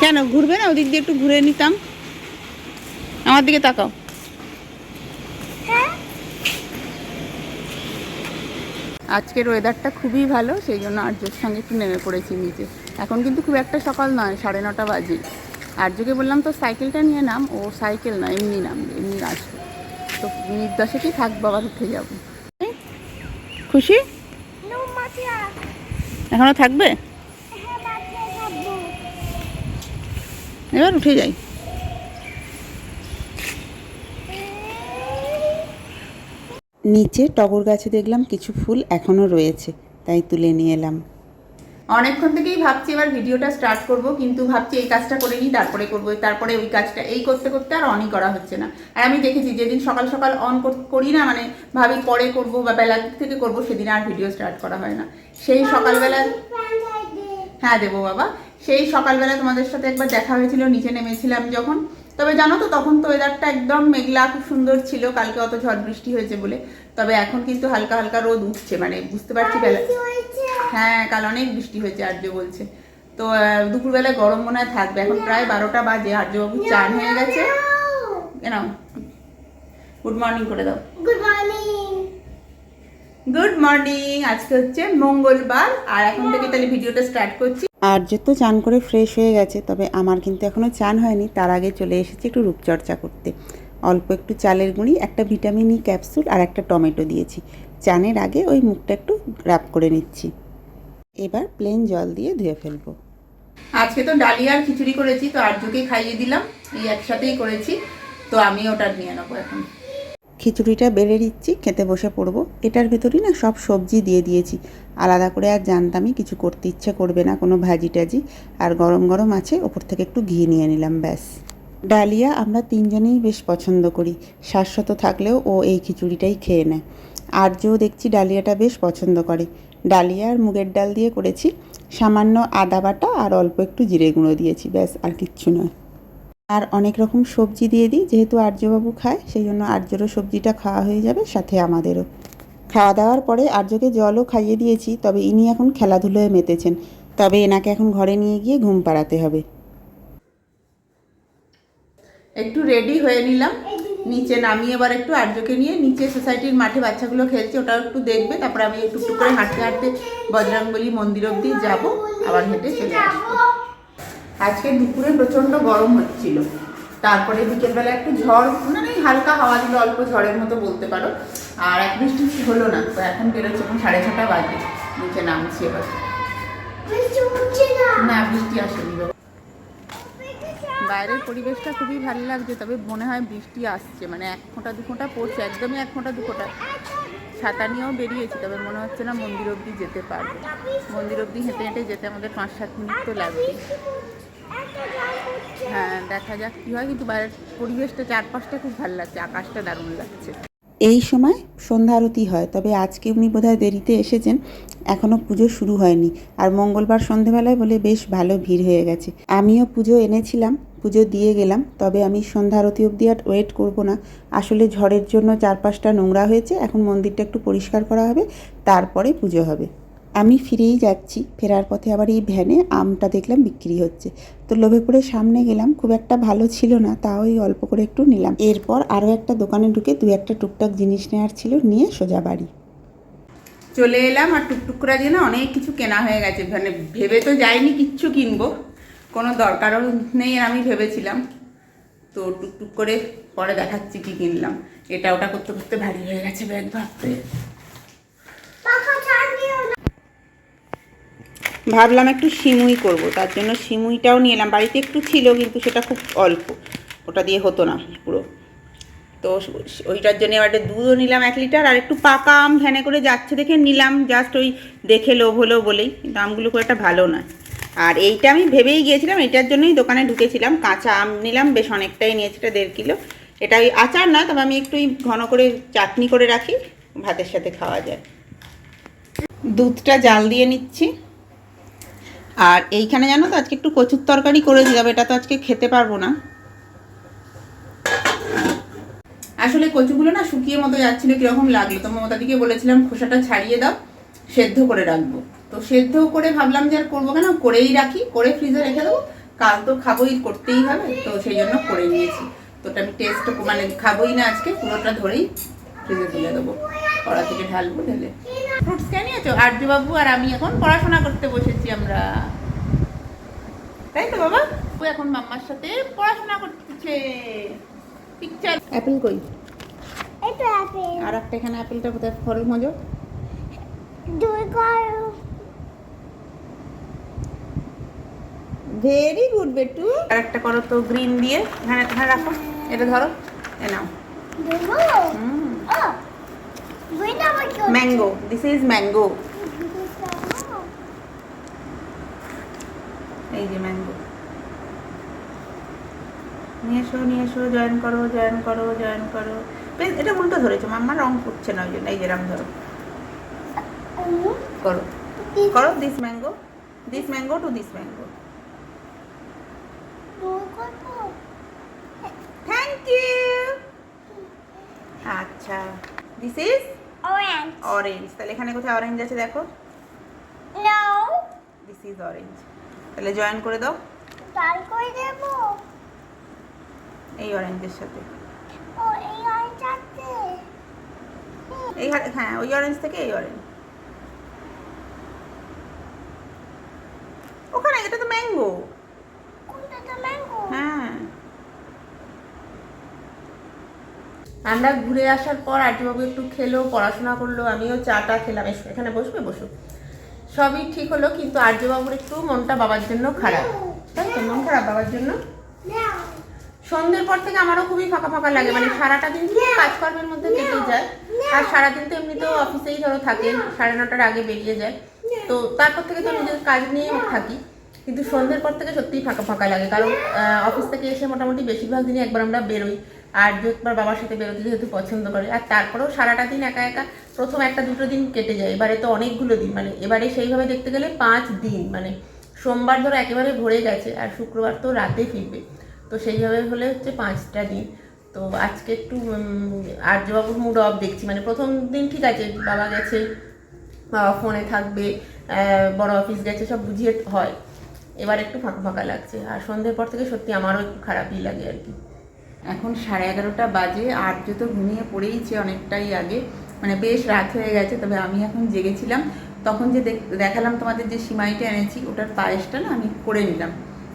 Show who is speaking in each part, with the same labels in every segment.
Speaker 1: কেন ঘুরবে না? ওদিক দিয়ে একটু ঘুরে নিতাম। আমার দিকে তাকাও।
Speaker 2: হ্যাঁ?
Speaker 1: আজকের ওয়েদারটা খুবই ভালো সেই জন্য আর্যর সঙ্গে একটু নেমে পড়েছি নিচে। এখন কিন্তু খুব একটা সকাল নয় সাড়ে নটা বাজে। আর্যকে বললাম তো সাইকেলটা নিয়ে নাম। ও সাইকেল না এমনি নাম এমনি আসবে। তো মিনিট দশেকই থাকব আবার উঠে যাব। খুশি?
Speaker 2: নো
Speaker 1: এখনও থাকবে?
Speaker 2: হ্যাঁ
Speaker 1: এবার উঠে যাই। নিচে টগর গাছে দেখলাম কিছু ফুল এখনও রয়েছে তাই তুলে নিয়ে এলাম। অনেকক্ষণ থেকেই ভাবছি এবার ভিডিওটা স্টার্ট করব, কিন্তু ভাবছি এই কাজটা করে নিই, তারপরে করব, তারপরে ওই কাজটা, এই করতে করতে আর অনই করা হচ্ছে না। আর আমি দেখেছি যেদিন সকাল সকাল অন করি না মানে ভাবি পরে করব বা বেলা থেকে করব, সেদিন আর ভিডিও স্টার্ট করা হয় না। সেই সকালবেলা হ্যাঁ দেবো বাবা। সেই সকালবেলা তোমাদের সাথে একবার দেখা হয়েছিল, নিচে নেমেছিলাম যখন। তবে জানো তো, তখন তো ওয়েদারটা একদম মেঘলা, খুব সুন্দর ছিল, কালকে অত ঝড় বৃষ্টি হয়েছে বলে। তবে এখন কিন্তু হালকা হালকা রোদ উঠছে মানে বুঝতে পারছি বেলা হ্যাঁ কাল অনেক বৃষ্টি হয়েছে আর্য বলছে। তো দুপুরবেলায় গরম মনে হয় থাকবে। এখন প্রায় বারোটা বাজে আর্যবাবু চান হয়ে গেছে। এনাও গুড মর্নিং করে দাও।
Speaker 2: Good morning.
Speaker 1: গুড মর্নিং আজকে হচ্ছে মঙ্গলবার আর এখন থেকে তাহলে ভিডিওটা স্টার্ট করছি। আর্য তো চান করে ফ্রেশ হয়ে গেছে তবে আমার কিন্তু এখনও চান হয়নি তার আগে চলে এসেছি একটু রূপচর্চা করতে। অল্প একটু চালের গুঁড়ি একটা ভিটামিন ই ক্যাপসুল আর একটা টমেটো দিয়েছি। চানের আগে ওই মুখটা একটু র্যাপ করে নিচ্ছি। এবার প্লেন জল দিয়ে ধুয়ে ফেলব। আজকে তো ডালিয়া আর খিচুড়ি করেছি তো আর্যকে খাইয়ে দিলাম এই একসাথেই করেছি তো আমি ওটা নিয়ে নেব এখন। খিচুড়িটা বেড়ে দিচ্ছি খেতে বসে পড়ব। এটার ভেতরই না সব সবজি দিয়ে দিয়েছি। আলাদা করে আর জানতামই কিছু করতে ইচ্ছে করবে না কোনো ভাজি টাজি আর গরম গরম আছে ওপর থেকে একটু ঘি নিয়ে নিলাম ব্যাস। ডালিয়া আমরা তিনজনেই বেশ পছন্দ করি শাশ্বত থাকলেও ও এই খিচুড়িটাই খেয়ে নেয়। আর্যও দেখছি ডালিয়াটা বেশ পছন্দ করে। ডালিয়া আর মুগের ডাল দিয়ে করেছি। সামান্য আদা বাটা আর অল্প একটু জিরে গুঁড়ো দিয়েছি, ব্যাস, আর কিচ্ছু নয়। আর অনেক রকম সবজি দিয়ে দিই, যেহেতু আর্যবাবু খায়, সেই জন্য আর্যরও সবজিটা খাওয়া হয়ে যাবে, সাথে আমাদেরও। খাওয়া দাওয়ার পরে আর্যকে জলও খাইয়ে দিয়েছি, তবে ইনি এখন খেলাধুলোয় মেতেছেন, তবে এনাকে এখন ঘরে নিয়ে গিয়ে ঘুম পাড়াতে হবে। একটু রেডি হয়ে নিলাম। নিচে নামিয়ে এবার একটু আর্যকে নিয়ে নিচে সোসাইটির মাঠে বাচ্চাগুলো খেলছে ওটাও একটু দেখবে। তারপরে আমি একটু একটু করে হাঁটতে হাঁটতে বজরংবলী মন্দির অবধি যাব আবার হেঁটে চলে আসব। আজকে দুপুরে প্রচণ্ড গরম হচ্ছিল। তারপরে বিকেলবেলা একটু ঝড় মানে হালকা হাওয়া দিল অল্প ঝড়ের মতো বলতে পারো। আর এক বৃষ্টি হলো না তো এখন বেরোচ্ছে এখন সাড়ে ছটা বাজে। নিচে নামছি এবার।
Speaker 2: না।
Speaker 1: বৃষ্টি আসেনি। বাইরের পরিবেশটা খুবই ভালো লাগছে, তবে মনে হয় বৃষ্টি আসছে মানে এক ফোঁটা দু ফোঁটা পড়ছে, একদমই এক ফোঁটা দু ফোঁটা। ছাতা নিয়েও বেরিয়েছি, তবে মনে হচ্ছে না মন্দির অবধি যেতে পারব। মন্দির অবধি হেঁটে হেঁটে যেতে আমাদের পাঁচ সাত মিনিট তো লাগবে। হ্যাঁ দেখা যাক কী হয়, কিন্তু বাইরের পরিবেশটা, চারপাশটা খুব ভালো লাগছে, আকাশটা দারুণ লাগছে। এই সময় সন্ধ্যা আরতি হয়, তবে আজকে উনি বোধহয় দেরিতে এসেছেন এখনও পুজো শুরু হয়নি। আর মঙ্গলবার সন্ধেবেলায় বলে বেশ ভালো ভিড় হয়ে গেছে। আমিও পুজো এনেছিলাম, পুজো দিয়ে গেলাম, তবে আমি সন্ধ্যা আরতি অবধি আর ওয়েট করব না। আসলে ঝড়ের জন্য চারপাশটা নোংরা হয়েছে, এখন মন্দিরটা একটু পরিষ্কার করা হবে, তারপরে পুজো হবে। আমি ফিরেই যাচ্ছি। ফেরার পথে আবার এই ভ্যানে আমটা দেখলাম বিক্রি হচ্ছে। তো লোভে পড়ে সামনে গেলাম খুব একটা ভালো ছিল না তাও এই অল্প করে একটু নিলাম। এরপর আরও একটা দোকানে ঢুকে দু একটা টুকটাক জিনিস নেওয়ার ছিল নিয়ে সোজা বাড়ি। চলে এলাম আর টুকটুক করে দিয়ে না অনেক কিছু কেনা হয়ে গেছে। মানে ভেবে তো যাইনি কিচ্ছু কিনবো কোনো দরকারও নেই আমি ভেবেছিলাম। তো টুকটুক করে পরে দেখাচ্ছি কি কিনলাম। এটা ওটা করতে করতে ভারী হয়ে গেছে ব্যাগ ভাবতে। ভাবলাম একটু সিমুই করব, তার জন্য সিমুইটাও নিয়ে এলাম বাড়িতে একটু ছিল কিন্তু সেটা খুব অল্প, ওটা দিয়ে হতো না পুরো। তো ওইটার জন্য এবার একটা দুধও নিলাম এক লিটার, আর একটু পাকা আম ভ্যানে করে যাচ্ছে দেখে নিলাম জাস্ট ওই দেখে লোভ হলো বলেই, কিন্তু আমগুলো খুব একটা ভালো নয়। আর এইটা আমি ভেবেই গিয়েছিলাম এটার জন্যই দোকানে ঢুকেছিলাম। কাঁচা আম নিলাম, বেশ অনেকটাই নিয়েছি, এটা দেড় কিলো। এটা ওই আচার না তবে আমি একটু ঘন করে চাটনি করে রাখি, ভাতের সাথে খাওয়া যায়। দুধটা জাল দিয়ে নিচ্ছি। আর এইখানে জানো তো, আজকে একটু কচুর তরকারি করে দিলাম, এটা তো আজকে খেতে পারব না। আসলে কচুগুলো না শুকিয়ে মতো যাচ্ছিল, কীরকম লাগল। তো মমতাদিকে বলেছিলাম, খোসাটা ছাড়িয়ে দাও, সেদ্ধ করে রাখব। তো সেদ্ধ করে ভাবলাম যে আর করব কেন? করেই রাখি, করে ফ্রিজে রেখে দেবো। কাল তো খাবোই, করতেই হবে, তো সেই জন্য করে নিয়েছি। তো ওটা আমি টেস্ট মানে খাবোই না আজকে, পুরোটা ধরেই ফ্রিজে তুলে দেবো। কড়া থেকে ঢালবো, ঢেলে। ফ্রুটস কে নিয়েছো? আর্যবাবু আর আমি এখন পড়াশোনা করতে বসেছি আমরা। তাই তো বাবা? ও এখন মাম্মার সাথে পড়াশোনা করতেছে পিকচার অ্যাপেল কই?
Speaker 2: এই তো আপেল
Speaker 1: আর একটা এখানে অ্যাপেলটা কোথায়? ফল মজো
Speaker 2: দুই করো
Speaker 1: ভেরি গুড বেটু। আর একটা করো তো গ্রিন দিয়ে। এখানে এখানে রাখো। এটা ধরো। এ নাও।
Speaker 2: দুই ও দুইটা আবার কি হচ্ছে?
Speaker 1: ম্যাঙ্গো দিস ইজ ম্যাঙ্গো এই যে ম্যাঙ্গো নিয়ে এসো নিয়ে এসো জয়েন করো জয়েন করো জয়েন করো। বেশ এটা উল্টো ধরেছো মাম্মা রং করছে না ওই জন্য এই যে রং ধরো। করো। করো this mango this mango to this mango thank you আচ্ছা দিস ইজ
Speaker 2: Orange.
Speaker 1: অরেঞ্জ তাহলে এখানে কোথায় অরেঞ্জ আছে দেখো?
Speaker 2: No.
Speaker 1: দিস ইজ অরেঞ্জ তাহলে জয়েন করে দাও।
Speaker 2: তার করে দেবো।
Speaker 1: এই অরেঞ্জের সাথে।
Speaker 2: ও এই আইটাতে
Speaker 1: এই হা- হ্যাঁ ওই অরেঞ্জ থেকে এই অরেঞ্জ ওখানে এটা তো ম্যাঙ্গো
Speaker 2: কোনটা তো ম্যাঙ্গো
Speaker 1: হ্যাঁ আমরা ঘুরে আসার পর আর্যবাবু একটু খেলো পড়াশোনা করল আমিও চাটা খেলাম। এসো এখানে বসবে বসো সবই ঠিক হলো কিন্তু আর্যবাবুর একটু মনটা বাবার জন্য খারাপ। তাই তো মন খারাপ বাবার জন্য? সন্ধ্যের পর থেকে আমারও খুবই ফাঁকা ফাঁকা লাগে। মানে সারাটা দিন কাজকর্মের মধ্যে কেটে যায়। আর সারাদিন তো এমনিতেও অফিসেই ধরো থাকে সাড়ে নটার আগে বেরিয়ে যায়। তো তারপর থেকে তো নিজের কাজ নিয়েও থাকি। কিন্তু সন্ধ্যের পর থেকে সত্যিই ফাঁকা ফাঁকা লাগে, কারণ অফিস থেকে এসে মোটামুটি বেশিরভাগ দিনই একবার আমরা বেরোই। আর একবার বাবার সাথে বেরোতে যেহেতু পছন্দ করে, আর তারপরেও সারাটা দিন একা একা প্রথম একটা দুটো দিন কেটে যায়। এবারে তো অনেকগুলো দিন মানে এবারে সেইভাবে দেখতে গেলে পাঁচ দিন মানে সোমবার ধরো একেবারে ভরে গেছে, আর শুক্রবার তো রাতে ফিরবে। তো সেইভাবে হলে হচ্ছে পাঁচটা দিন। তো আজকে একটু আর্যবাবুর মুড অফ দেখছি মানে প্রথম দিন ঠিক আছে, বাবা গেছে, বাবা ফোনে থাকবে বড় অফিস গেছে, সব বুঝিয়ে হয়। এবার একটু ফাঁকা ফাঁকা লাগছে। আর সন্ধ্যের পর থেকে সত্যি আমারও একটু খারাপই লাগে আর কি। এখন সাড়ে এগারোটা বাজে, আর্য তো ঘুমিয়ে পড়েইছে অনেকটাই আগে। মানে বেশ রাত হয়ে গেছে, তবে আমি এখন জেগেছিলাম। তখন যে দেখ- দেখালাম তোমাদের যে সিমাইটা এনেছি, ওটার পায়েসটা না আমি করে নিলাম।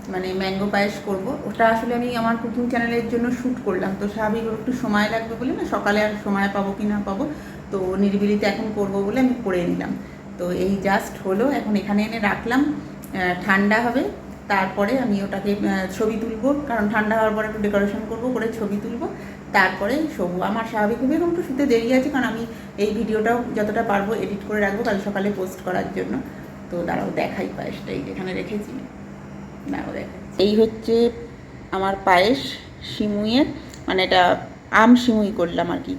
Speaker 1: মানে ম্যাঙ্গো পায়েস করব। ওটা আসলে আমি আমার কুকিং চ্যানেলের জন্য শ্যুট করলাম। তো স্বাভাবিক একটু সময় লাগবে বলে না, সকালে আর সময় পাবো কি না পাবো, তো নিরিবিলিতে এখন করব বলে আমি করে নিলাম। তো এই জাস্ট হলো, এখন এখানে এনে রাখলাম। ঠান্ডা হবে। তারপরে আমি ওটাকে ছবি তুলবো। কারণ ঠান্ডা হওয়ার পরে একটু ডেকোরেশন করব, করে ছবি তুলবো। তারপরে শোবো। আমার স্বাভাবিকভাবে এখন একটু শুতে দেরি আছে, কারণ আমি এই ভিডিওটাও যতটা পারব এডিট করে রাখব কাল সকালে পোস্ট করার জন্য। তো দাঁড়াও, দেখাই পায়েসটা। এই যেখানে রেখেছি দাঁড়াও, দেখাই। এই হচ্ছে আমার পায়েস সিমুইয়ের মানে এটা আম শিমুই করলাম আর কি।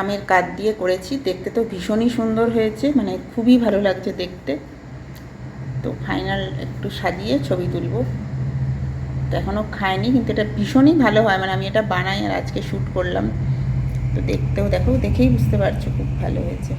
Speaker 1: আমের কাঠ দিয়ে করেছি। দেখতে তো ভীষণই সুন্দর হয়েছে মানে খুবই ভালো লাগছে দেখতে। তো ফাইনাল একটু সাজিয়ে ছবি তুলব। তো এখনও খায়নি কিন্তু এটা ভীষণই ভালো হয়। মানে আমি এটা বানাই আর আজকে শ্যুট করলাম। তো দেখতেও, দেখো, দেখেই বুঝতে পারছ খুব ভালো হয়েছে।